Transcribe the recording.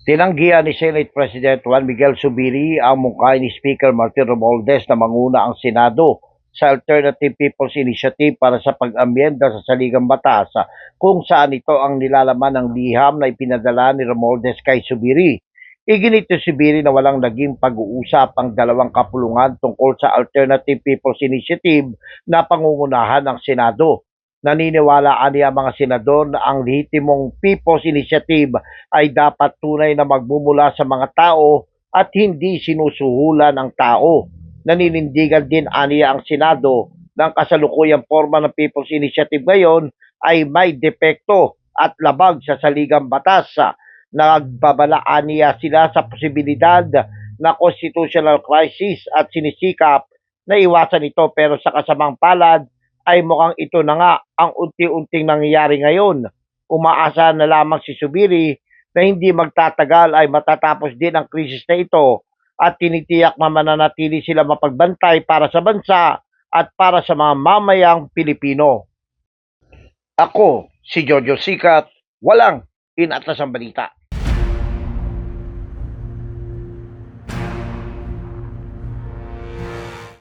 Tinanggihan ni Senate President Juan Miguel Subiri ang mungkahi ni Speaker Martin Romualdez na manguna ang Senado sa Alternative People's Initiative para sa pag-amyenda sa saligang batas kung saan ito ang nilalaman ng liham na ipinadala ni Romualdez kay Subiri. Iginito si Subiri na walang naging pag-uusap ang dalawang kapulungan tungkol sa Alternative People's Initiative na pangungunahan ng Senado. Naniniwala niya mga senador na ang lehitimong People's Initiative ay dapat tunay na magmumula sa mga tao at hindi sinusuhulan ng tao. Naninindigan din aniya ang Senado ng kasalukuyang forma ng People's Initiative ngayon ay may depekto at labag sa saligang batas. Nagbabalaan niya sila sa posibilidad na constitutional crisis at sinisikap na iwasan ito pero sa kasamang palad ay mukhang ito na nga ang unti-unting nangyayari ngayon. Umaasa na lamang si Subiri na hindi magtatagal ay matatapos din ang krisis na ito at tinitiyak na mananatili sila mapagbantay para sa bansa at para sa mga mamayang Pilipino. Ako, si Jojo Sikat, walang inatas ang balita.